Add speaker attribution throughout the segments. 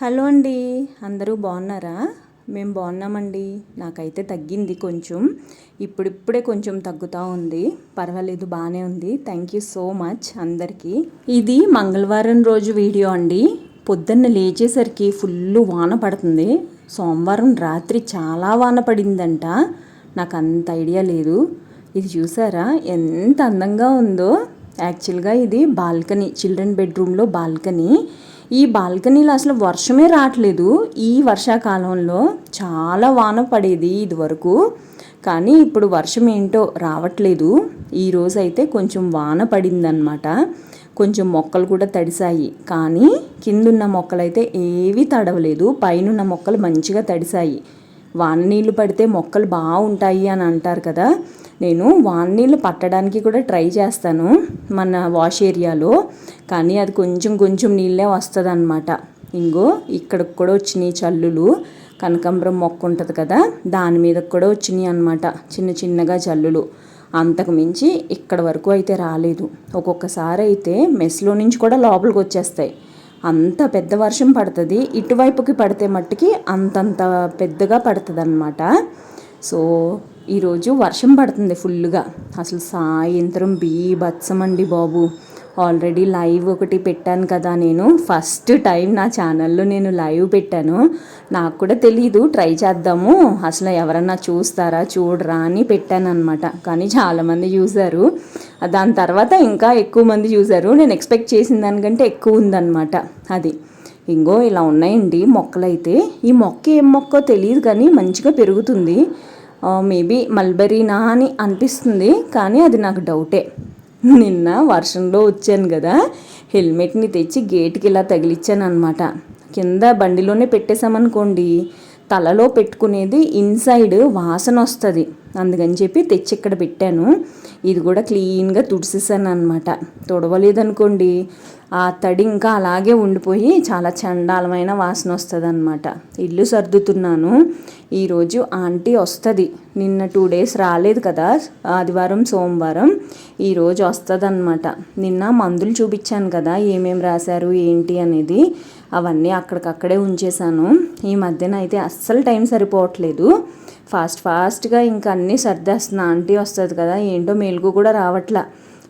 Speaker 1: Hello అండి అందరూ బాగున్నారా? మేము బాగున్నామండి. నాకైతే తగ్గింది కొంచెం. ఇప్పుడిప్పుడే కొంచెం తగ్గుతూ ఉంది. పర్వాలేదు బాగానే ఉంది. థ్యాంక్ యూ సో మచ్ అందరికీ. ఇది మంగళవారం రోజు వీడియో అండి. పొద్దున్న లేచేసరికి ఫుల్ వాన పడుతుంది. సోమవారం రాత్రి చాలా వాన పడిందంట. నాకు అంత ఐడియా లేదు. ఇది చూసారా? ఎంత అందంగా ఉందో. యాక్చువల్గా ఇది బాల్కనీ చిల్డ్రన్ బెడ్రూమ్లో బాల్కనీ. ఈ బాల్కనీలో అసలు వర్షమే రావట్లేదు. ఈ వర్షాకాలంలో చాలా వాన పడేది ఇదివరకు. కానీ ఇప్పుడు వర్షం ఏంటో రావట్లేదు. ఈరోజు అయితే కొంచెం వాన పడిందనమాట కొంచెం మొక్కలు కూడా తడిసాయి కానీ కిందున్న మొక్కలైతే ఏవీ తడవలేదు. పైనున్న మొక్కలు మంచిగా తడిసాయి వాన నీళ్ళు పడితే మొక్కలు బాగుంటాయి అని అంటారు కదా. నేను వాన నీళ్ళు పట్టడానికి కూడా ట్రై చేస్తాను మన వాష్ ఏరియాలో కానీ అది కొంచెం కొంచెం నీళ్ళే వస్తుంది అనమాట ఇంగో ఇక్కడికి కూడా వచ్చినాయి చల్లులు కనకాంబరం మొక్క ఉంటుంది కదా దాని మీద కూడా వచ్చినాయి అనమాట చిన్న చిన్నగా చల్లులు. అంతకు మించి ఇక్కడ వరకు అయితే రాలేదు. ఒక్కొక్కసారి అయితే మెస్లో నుంచి కూడా లోపలికి వచ్చేస్తాయి. అంత పెద్ద వర్షం పడుతుంది. ఇటువైపుకి పడితే మట్టుకి అంతంత పెద్దగా పడుతుంది అనమాట సో ఈరోజు వర్షం పడుతుంది ఫుల్గా అసలు సాయంత్రం బీభత్సం అండి బాబు. ఆల్రెడీ లైవ్ ఒకటి పెట్టాను కదా నేను. ఫస్ట్ టైం నా ఛానల్లో నేను లైవ్ పెట్టాను. నాకు కూడా తెలీదు ట్రై చేద్దాము. అసలు ఎవరన్నా చూస్తారా చూడరా అని పెట్టాను అనమాట కానీ చాలామంది చూశారు. దాని తర్వాత ఇంకా ఎక్కువ మంది చూశారు. నేను ఎక్స్పెక్ట్ చేసిన దానికంటే ఎక్కువ ఉందన్నమాట అది. ఇంకో ఇలా ఉన్నాయండి మొక్కలైతే. ఈ మొక్క ఏం మొక్కో తెలియదు కానీ మంచిగా పెరుగుతుంది. మేబీ మల్బెరీనా అని అనిపిస్తుంది కానీ అది నాకు డౌటే. నిన్న వర్షంలో వచ్చాను కదా హెల్మెట్ని తెచ్చి గేట్కి ఇలా తగిలిచ్చాను అనమాట కింద బండిలోనే పెట్టేశామనుకోండి తలలో పెట్టుకునేది ఇన్సైడ్ వాసన వస్తుంది. అందుకని చెప్పి తెచ్చి ఇక్కడ పెట్టాను. ఇది కూడా క్లీన్గా తుడిసేసాను అనమాట తుడవలేదనుకోండి ఆ తడి ఇంకా అలాగే ఉండిపోయి చాలా చండాలమైన వాసన వస్తుంది అనమాట ఇల్లు సర్దుతున్నాను. ఈరోజు ఆంటీ వస్తుంది. నిన్న టూ డేస్ రాలేదు కదా ఆదివారం సోమవారం. ఈరోజు వస్తుంది అనమాట నిన్న మందులు చూపించాను కదా ఏమేమి రాశారు ఏంటి అనేది అవన్నీ అక్కడికక్కడే ఉంచేశాను. ఈ మధ్యన అయితే అస్సలు టైం సరిపోవట్లేదు. ఫాస్ట్ ఫాస్ట్గా ఇంకా అన్నీ సర్దేస్తున్నా. ఆంటీ వస్తుంది కదా ఏంటో మేలుకు కూడా రావట్లా.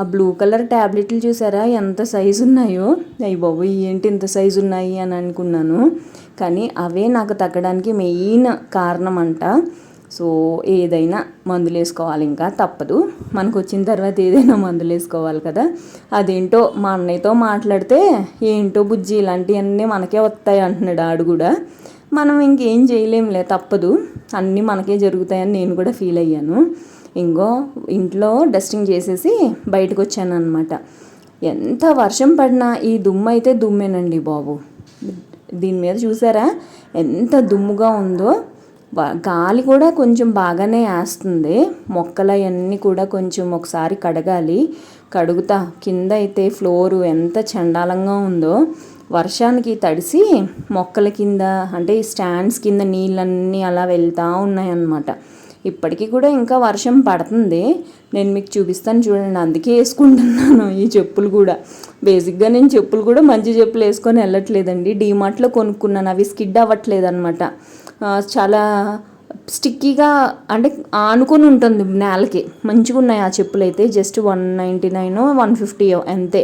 Speaker 1: ఆ బ్లూ కలర్ ట్యాబ్లెట్లు చూసారా? ఎంత సైజు ఉన్నాయో. అయ్యి బాబు ఏంటి ఇంత సైజు ఉన్నాయి అని అనుకున్నాను. కానీ అవే నాకు తగ్గడానికి మెయిన్ కారణం అంట సో ఏదైనా మందులు వేసుకోవాలి ఇంకా. తప్పదు. మనకు వచ్చిన తర్వాత ఏదైనా మందులు వేసుకోవాలి కదా. అదేంటో మా అన్నయ్యతో మాట్లాడితే ఏంటో బుజ్జి ఇలాంటివన్నీ మనకే వస్తాయి అంటున్నాడు ఆడు కూడా. మనం ఇంకేం చేయలేంలే తప్పదు. అన్నీ మనకే జరుగుతాయని నేను కూడా ఫీల్ అయ్యాను. ఇంకో ఇంట్లో డస్టింగ్ చేసేసి బయటకు వచ్చాను అనమాట ఎంత వర్షం పడినా ఈ దుమ్ము అయితే దుమ్మేనండి బాబు. దీని మీద చూసారా? ఎంత దుమ్ముగా ఉందో. గాలి కూడా కొంచెం బాగానే వేస్తుంది. మొక్కలు అవన్నీ కూడా కొంచెం ఒకసారి కడగాలి. కడుగుతా. కింద అయితే ఫ్లోరు ఎంత చండాలంగా ఉందో. వర్షానికి తడిసి మొక్కల కింద అంటే స్టాండ్స్ కింద నీళ్ళన్నీ అలా వెళ్తూ ఉన్నాయన్నమాట. ఇప్పటికీ కూడా ఇంకా వర్షం పడుతుంది. నేను మీకు చూపిస్తాను చూడండి. అందుకే వేసుకుంటున్నాను ఈ చెప్పులు కూడా. బేసిక్గా నేను చెప్పులు కూడా మంచి చెప్పులు వేసుకొని వెళ్ళట్లేదండి. డీమార్ట్లో కొనుక్కున్నాను. అవి స్కిడ్ అవ్వట్లేదు అనమాట చాలా స్టిక్కీగా అంటే ఆనుకొని ఉంటుంది నేలకి. మంచిగా ఉన్నాయి ఆ చెప్పులు అయితే just one ninety nine one fifty అంతే.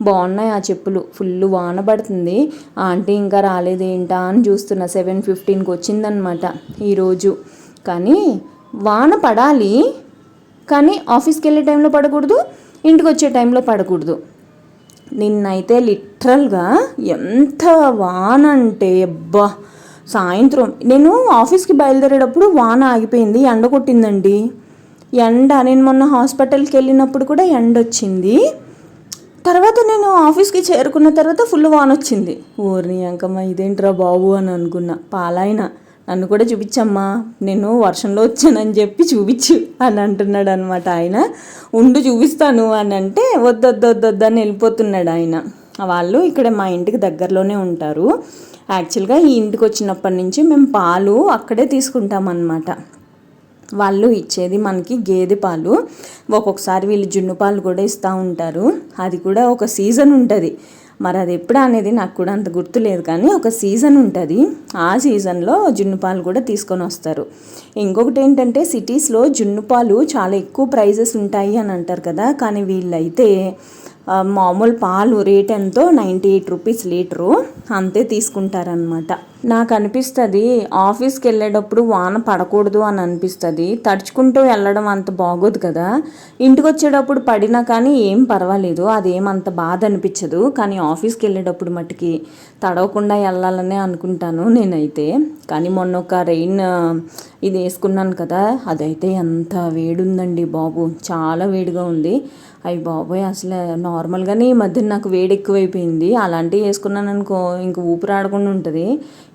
Speaker 1: బాగున్నాయి ఆ చెప్పులు. ఫుల్ వాన పడుతుంది. ఆంటీ ఇంకా రాలేదేంటా అని చూస్తున్నా. సెవెన్ ఫిఫ్టీన్కి వచ్చిందనమాట ఈరోజు. కానీ వాన పడాలి. కానీ ఆఫీస్కి వెళ్ళే టైంలో పడకూడదు. ఇంటికి వచ్చే టైంలో పడకూడదు. నిన్నైతే లిటరల్గా ఎంత వాన అంటే అబ్బా! సాయంత్రం నేను ఆఫీస్కి బయలుదేరేటప్పుడు వాన ఆగిపోయింది. ఎండ కొట్టిందండి. ఎండ నేను మొన్న హాస్పిటల్కి వెళ్ళినప్పుడు కూడా ఎండ వచ్చింది తర్వాత నేను ఆఫీస్కి చేరుకున్న తర్వాత ఫుల్ వాన్ వచ్చింది. ఊరిని అంకమ్మ ఇదేంట్రా బాబు అని అనుకున్నా. పాలాయన నన్ను కూడా చూపించమ్మా. నేను వర్షంలో వచ్చానని చెప్పి చూపించు అని అంటున్నాడు అనమాట ఆయన. ఉండు చూపిస్తాను అని అంటే వద్దొద్దొద్దొద్దు అని వెళ్ళిపోతున్నాడు ఆయన. వాళ్ళు ఇక్కడ మా ఇంటికి దగ్గరలోనే ఉంటారు. యాక్చువల్గా ఈ ఇంటికి వచ్చినప్పటి నుంచి మేము పాలు అక్కడే తీసుకుంటాం అన్నమాట వాళ్ళు ఇచ్చేది మనకి గేదె పాలు. ఒక్కొక్కసారి వీళ్ళు జున్ను పాలు కూడా ఇస్తూ ఉంటారు. అది కూడా ఒక సీజన్ ఉంటుంది. మరి అది ఎప్పుడు అనేది నాకు కూడా అంత గుర్తులేదు కానీ ఒక సీజన్ ఉంటుంది. ఆ సీజన్లో జున్ను పాలు కూడా తీసుకొని వస్తారు. ఇంకొకటి ఏంటంటే సిటీస్లో జున్ను పాలు చాలా ఎక్కువ ప్రైజెస్ ఉంటాయి అని అంటారు కదా. కానీ వీళ్ళైతే మామూలు పాలు రేట్ ఎంతో నైంటీ ఎయిట్ రూపీస్ లీటరు అంతే తీసుకుంటారనమాట నాకు అనిపిస్తుంది ఆఫీస్కి వెళ్ళేటప్పుడు వాన పడకూడదు అని అనిపిస్తుంది తడుచుకుంటూ వెళ్ళడం అంత బాగోదు కదా. ఇంటికి వచ్చేటప్పుడు పడినా కానీ ఏం పర్వాలేదు అదేం అంత బాధ అనిపించదు కానీ ఆఫీస్కి వెళ్ళేటప్పుడు మట్టుకి తడవకుండా వెళ్ళాలనే అనుకుంటాను నేనైతే. కానీ మొన్న ఒక రెయిన్ ఇది వేసుకున్నాను కదా అదైతే ఎంత వేడుందండి బాబు. చాలా వేడిగా ఉంది. అవి బాబోయ్ అసలు నార్మల్గానే ఈ మధ్యన నాకు వేడి ఎక్కువైపోయింది అలాంటివి వేసుకున్నాను అనుకో ఇంక ఊపిరాడకుండా ఉంటుంది.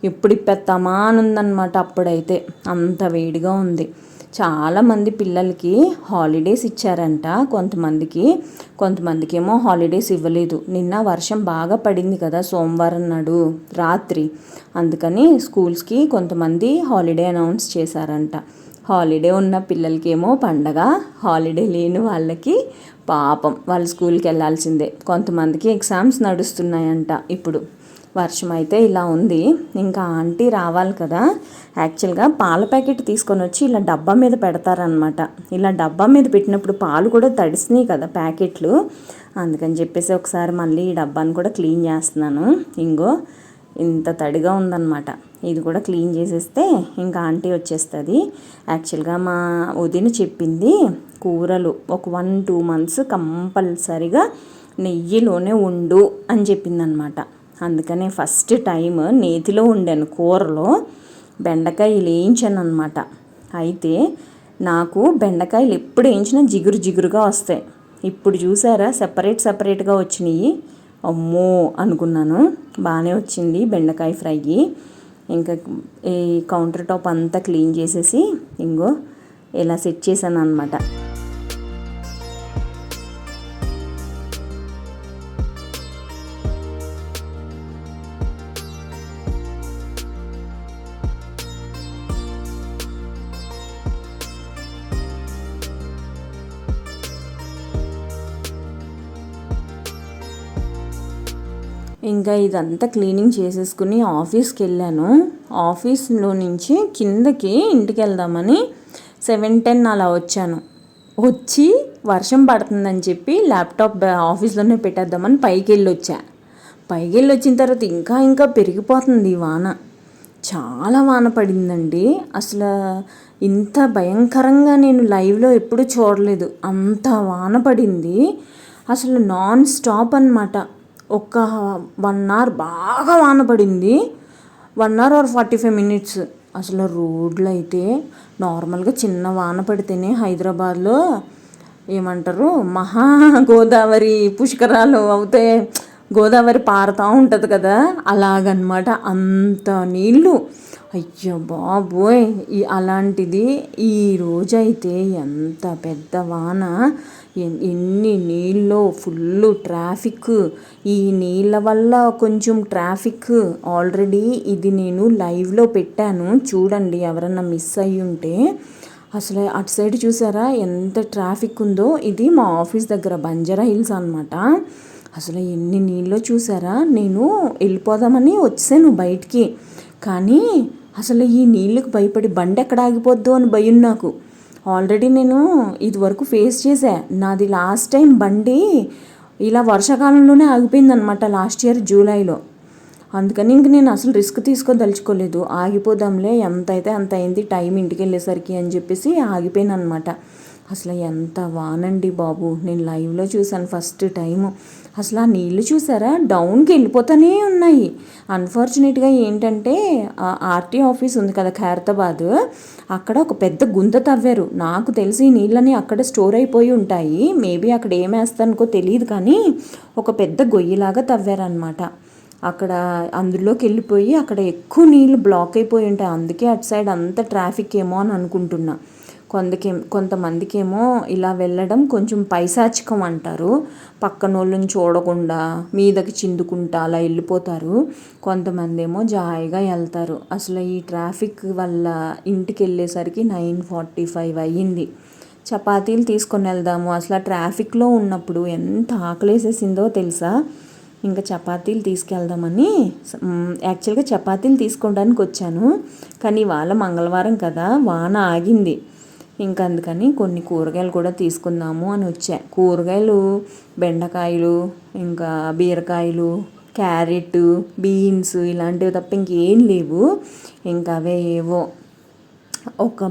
Speaker 1: ఎప్పుడు ఇప్పేస్తామా అని ఉందన్నమాట అప్పుడైతే. అంత వేడిగా ఉంది. చాలామంది పిల్లలకి హాలిడేస్ ఇచ్చారంట కొంతమందికి. కొంతమందికి ఏమో హాలిడేస్ ఇవ్వలేదు. నిన్న వర్షం బాగా పడింది కదా సోమవారం నాడు రాత్రి. అందుకని స్కూల్స్కి కొంతమంది హాలిడే అనౌన్స్ చేశారంట. హాలిడే ఉన్న పిల్లలకేమో పండగ హాలిడే లేని వాళ్ళకి పాపం. వాళ్ళు స్కూల్కి వెళ్ళాల్సిందే. కొంతమందికి ఎగ్జామ్స్ నడుస్తున్నాయంట ఇప్పుడు. వర్షం అయితే ఇలా ఉంది. ఇంకా ఆంటీ రావాలి కదా. యాక్చువల్గా పాల ప్యాకెట్ తీసుకొని వచ్చి ఇలా డబ్బా మీద పెడతారనమాట ఇలా డబ్బా మీద పెట్టినప్పుడు పాలు కూడా తడిసినాయి కదా ప్యాకెట్లు. అందుకని చెప్పేసి ఒకసారి మళ్ళీ ఈ డబ్బాని కూడా క్లీన్ చేస్తున్నాను. ఇంగో ఇంత తడిగా ఉందన్నమాట. ఇది కూడా క్లీన్ చేసేస్తే ఇంకా ఆంటీ వచ్చేస్తుంది. యాక్చువల్గా మా వదిన చెప్పింది కూరలు ఒక వన్ టూ మంత్స్ కంపల్సరిగా నెయ్యిలోనే ఉండు అని చెప్పిందనమాట అందుకనే ఫస్ట్ టైం నేతిలో ఉండాను కూరలో. బెండకాయలు వేయించాను అనమాట అయితే నాకు బెండకాయలు ఎప్పుడు వేయించినా జిగురు జిగురుగా వస్తాయి. ఇప్పుడు చూసారా? సెపరేట్ సెపరేట్గా వచ్చినాయి. అమ్మో అనుకున్నాను. బాగానే వచ్చింది బెండకాయ ఫ్రై. ఇంకా ఈ కౌంటర్ టాప్ అంతా క్లీన్ చేసేసి ఇంగో ఇలా సెట్ చేశాను అనమాట ఇంకా ఇదంతా క్లీనింగ్ చేసేసుకుని ఆఫీస్కి వెళ్ళాను ఆఫీస్లో నుంచి కిందకి ఇంటికి వెళ్దామని సెవెన్ టెన్ అలా వచ్చాను. వచ్చి వర్షం పడుతుందని చెప్పి ల్యాప్టాప్ ఆఫీస్లోనే పెట్టేద్దామని పైకి వెళ్ళి వచ్చా పైకి వెళ్ళి వచ్చిన తర్వాత ఇంకా ఇంకా పెరిగిపోతుంది ఈ వాన. చాలా వాన పడిందండి. అసలు ఇంత భయంకరంగా నేను లైవ్లో ఎప్పుడూ చూడలేదు. అంత వాన పడింది. అసలు నాన్ స్టాప్ అన్నమాట. ఒక వన్ అవర్ బాగా వాన పడింది one hour or forty five minutes. అసలు రోడ్లు అయితే నార్మల్గా చిన్న వాన పడితేనే హైదరాబాద్లో ఏమంటారు? మహా గోదావరి పుష్కరాలు అవుతే గోదావరి పారుతూ ఉంటుంది కదా? అలాగనమాట అంత నీళ్ళు. అయ్యో బాబోయ్! ఈ అలాంటిది ఈ రోజైతే ఎంత పెద్ద వాన. ఎన్ని నీళ్ళు ఫుల్ ట్రాఫిక్. ఈ నీళ్ళ వల్ల కొంచెం ట్రాఫిక్. ఆల్రెడీ ఇది నేను లైవ్లో పెట్టాను. చూడండి ఎవరన్నా మిస్ అయ్యి ఉంటే అసలు అటు సైడ్ చూసారా ఎంత ట్రాఫిక్ ఉందో. ఇది మా ఆఫీస్ దగ్గర బంజారా హిల్స్ అనమాట అసలు ఎన్ని నీళ్ళు చూసారా. నేను వెళ్ళిపోదామని వచ్చాను బయటికి. కానీ అసలు ఈ నీళ్ళకి భయపడి బండి ఎక్కడ ఆగిపోద్దో అని భయం నాకు. ఆల్రెడీ నేను ఇదివరకు ఫేస్ చేశా. నాది లాస్ట్ టైం బండి ఇలా వర్షాకాలంలోనే ఆగిపోయిందనమాట లాస్ట్ ఇయర్ జూలైలో. అందుకని ఇంక నేను అసలు రిస్క్ తీసుకోదలుచుకోలేదు ఆగిపోదాంలే ఎంత అయితే అంత అయింది టైం ఇంటికి వెళ్ళేసరికి అని చెప్పేసి ఆగిపోయాను అనమాట అసలు ఎంత వానండి బాబు. నేను లైవ్లో చూశాను ఫస్ట్ టైము. అసలు ఆ నీళ్ళు చూసారా? డౌన్కి వెళ్ళిపోతూనే ఉన్నాయి. అన్ఫార్చునేట్గా ఏంటంటే ఆర్టీ ఆఫీస్ ఉంది కదా ఖైరతాబాద్ అక్కడ ఒక పెద్ద గుంత తవ్వారు. నాకు తెలిసి ఈ నీళ్ళని అక్కడ స్టోర్ అయిపోయి ఉంటాయి. మేబీ అక్కడ ఏమేస్తానుకో తెలియదు కానీ ఒక పెద్ద గొయ్యిలాగా తవ్వారనమాట అక్కడ అందులోకి వెళ్ళిపోయి అక్కడ ఎక్కువ నీళ్ళు బ్లాక్ అయిపోయి ఉంటాయి. అందుకే అటు సైడ్ అంత ట్రాఫిక్ ఏమో అని అనుకుంటున్నా. కొందకే కొంతమందికేమో ఇలా వెళ్ళడం కొంచెం పైశాచికం అంటారు. పక్కన వాళ్ళని చూడకుండా మీదకి చిందుకుంటా అలా వెళ్ళిపోతారు. కొంతమంది ఏమో జాయిగా వెళ్తారు. అసలు ఈ ట్రాఫిక్ వల్ల ఇంటికి వెళ్ళేసరికి నైన్ ఫార్టీ ఫైవ్ అయ్యింది. చపాతీలు తీసుకొని వెళ్దాము. అసలు ఆ ట్రాఫిక్లో ఉన్నప్పుడు ఎంత ఆకలేసేసిందో తెలుసా? ఇంకా చపాతీలు తీసుకెళ్దామని యాక్చువల్గా చపాతీలు తీసుకోవడానికి వచ్చాను. కానీ ఇవాళ మంగళవారం కదా వాన ఆగింది. ఇంకా అందుకని కొన్ని కూరగాయలు కూడా తీసుకుందాము అని వచ్చా. కూరగాయలు బెండకాయలు ఇంకా బీరకాయలు క్యారెట్ బీన్స్ ఇలాంటివి తప్ప ఇంకేం లేవు. ఇంకా అవే ఏవో. ఒక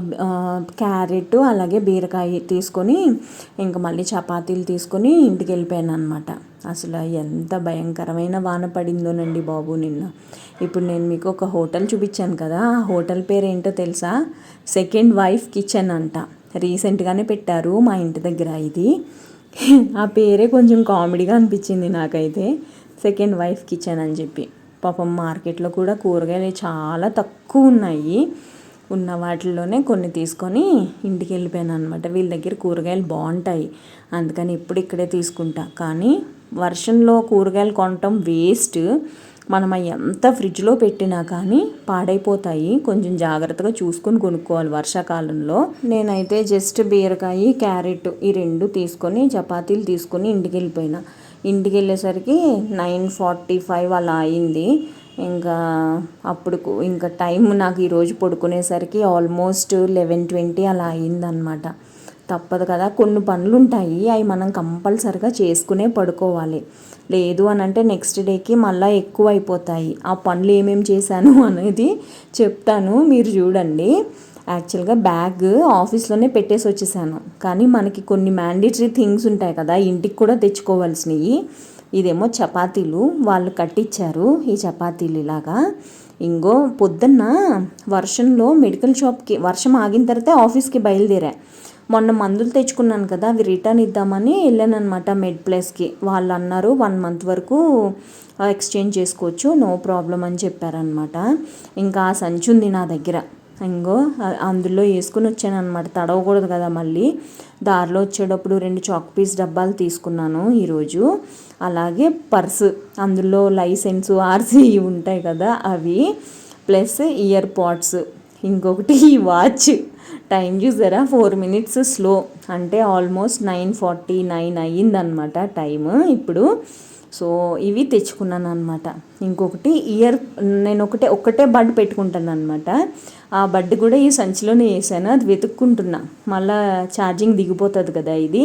Speaker 1: క్యారెట్ అలాగే బీరకాయ తీసుకొని ఇంకా మళ్ళీ చపాతీలు తీసుకొని ఇంటికి వెళ్ళిపోయాను అనమాట అసలు ఎంత భయంకరమైన వాన పడిందోనండి బాబు నిన్న. ఇప్పుడు నేను మీకు ఒక హోటల్ చూపించాను కదా ఆ హోటల్ పేరు ఏంటో తెలుసా? సెకండ్ వైఫ్ కిచెన్ అంట. రీసెంట్గానే పెట్టారు మా ఇంటి దగ్గర ఇది. ఆ పేరే కొంచెం కామెడీగా అనిపించింది నాకైతే. సెకండ్ వైఫ్ కిచెన్ అని చెప్పి. పాపం మార్కెట్లో కూడా కూరగాయలు చాలా తక్కువ ఉన్నాయి. ఉన్న వాటిల్లోనే కొన్ని తీసుకొని ఇంటికి వెళ్ళిపోయాను అనమాట వీళ్ళ దగ్గర కూరగాయలు బాగుంటాయి. అందుకని ఇప్పుడు ఇక్కడే తీసుకుంటా. కానీ వర్షంలో కూరగాయలు కొనటం వేస్ట్. మనం ఎంత ఫ్రిడ్జ్లో పెట్టినా కానీ పాడైపోతాయి. కొంచెం జాగ్రత్తగా చూసుకొని కొనుక్కోవాలి వర్షాకాలంలో. నేనైతే జస్ట్ బీరకాయ క్యారెట్ ఈ రెండు తీసుకొని చపాతీలు తీసుకొని ఇంటికి వెళ్ళిపోయినా. ఇంటికి వెళ్ళేసరికి నైన్ ఫార్టీ ఫైవ్ అలా అయింది. ఇంకా అప్పుడు ఇంకా టైం నాకు ఈరోజు పడుకునేసరికి ఆల్మోస్ట్ లెవెన్ ట్వంటీ అలా అయిందనమాట తప్పదు కదా కొన్ని పనులు ఉంటాయి అవి మనం కంపల్సరిగా చేసుకునే పడుకోవాలి. లేదు అని అంటే నెక్స్ట్ డేకి మళ్ళీ ఎక్కువ అయిపోతాయి ఆ పనులు ఏమేమి చేశాను అనేది చెప్తాను మీరు చూడండి. యాక్చువల్గా బ్యాగ్ ఆఫీస్లోనే పెట్టేసి వచ్చేసాను. కానీ మనకి కొన్ని మ్యాండేటరీ థింగ్స్ ఉంటాయి కదా ఇంటికి కూడా తెచ్చుకోవాల్సినవి. ఇదేమో చపాతీలు వాళ్ళు కట్టించారు ఈ చపాతీలు ఇలాగా. ఇంకో పొద్దున్న వర్షంలో మెడికల్ షాప్కి వర్షం ఆగిన తర్వాత ఆఫీస్కి బయలుదేరా. మొన్న మందులు తెచ్చుకున్నాను కదా అవి రిటర్న్ ఇద్దామని వెళ్ళాను అనమాట మెడ్ ప్లేస్కి. వాళ్ళు అన్నారు వన్ మంత్ వరకు ఎక్స్చేంజ్ చేసుకోవచ్చు నో ప్రాబ్లం అని చెప్పారనమాట ఇంకా ఆ సంచి ఉంది నా దగ్గర. ఇంకో అందులో వేసుకుని వచ్చాను అనమాట తడవకూడదు కదా మళ్ళీ. దారిలో వచ్చేటప్పుడు రెండు చాక్ పీస్ డబ్బాలు తీసుకున్నాను ఈరోజు. అలాగే పర్స్ అందులో లైసెన్స్ ఆర్సీ ఉంటాయి కదా అవి ప్లస్ ఇయర్ పాడ్స్ ఇంకొకటి వాచ్. టైం చూసారా ఫోర్ మినిట్స్ స్లో. అంటే ఆల్మోస్ట్ నైన్ ఫార్టీ నైన్ అయ్యిందనమాట టైమ్ ఇప్పుడు. సో ఇవి తెచ్చుకున్నాను అనమాట ఇంకొకటి ఇయర్ నేను ఒకటే ఒక్కటే బడ్ పెట్టుకుంటాను అనమాట ఆ బడ్ కూడా ఈ సంచిలోనే వేసాను అది వెతుక్కుంటున్నా. మళ్ళా ఛార్జింగ్ దిగిపోతుంది కదా ఇది.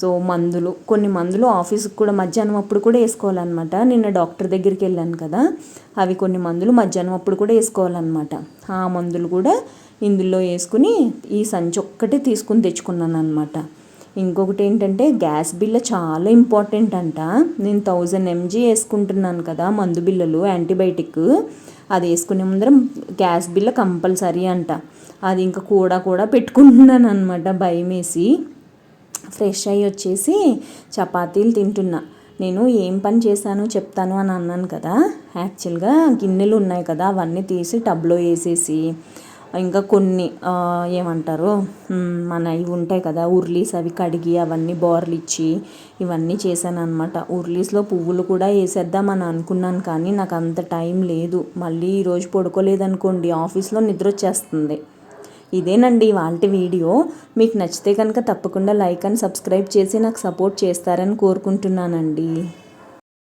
Speaker 1: సో మందులు కొన్ని మందులు ఆఫీస్కి కూడా మధ్యాహ్నం అప్పుడు కూడా వేసుకోవాలన్నమాట. నిన్న డాక్టర్ దగ్గరికి వెళ్ళాను కదా అవి కొన్ని మందులు మధ్యాహ్నం అప్పుడు కూడా వేసుకోవాలన్నమాట. ఆ మందులు కూడా ఇందులో వేసుకుని ఈ సంచి ఒక్కటే తీసుకుని తెచ్చుకున్నాను అనమాట ఇంకొకటి ఏంటంటే గ్యాస్ బిల్ల చాలా ఇంపార్టెంట్ అంట. నేను థౌజండ్ ఎంజీ వేసుకుంటున్నాను కదా మందు బిల్లలు యాంటీబయాటిక్. అది వేసుకునే ముందర గ్యాస్ బిల్ల కంపల్సరీ అంట. అది ఇంకా కూడా కూడా పెట్టుకుంటున్నాను అనమాట భయం వేసి ఫ్రెష్ అయ్యి వచ్చేసి చపాతీలు తింటున్నా. నేను ఏం పని చేశాను చెప్తాను అని అన్నాను కదా. యాక్చువల్గా గిన్నెలు ఉన్నాయి కదా అవన్నీ తీసి టబ్లో వేసేసి. ఇంకా కొన్ని ఏమంటారు మన ఇవి ఉంటాయి కదా ఉర్లీస్ అవి కడిగి అవన్నీ బోర్లు ఇచ్చి ఇవన్నీ చేశాను అనమాట ఉర్లీస్లో పువ్వులు కూడా వేసేద్దామని అనుకున్నాను కానీ నాకు అంత టైం లేదు. మళ్ళీ ఈరోజు పడుకోలేదనుకోండి ఆఫీస్లో నిద్ర వచ్చేస్తుంది. ఇదేనండి వాళ్ళ వీడియో. మీకు నచ్చితే కనుక తప్పకుండా లైక్ అండ్ సబ్స్క్రైబ్ చేసి నాకు సపోర్ట్ చేస్తారని కోరుకుంటున్నానండి.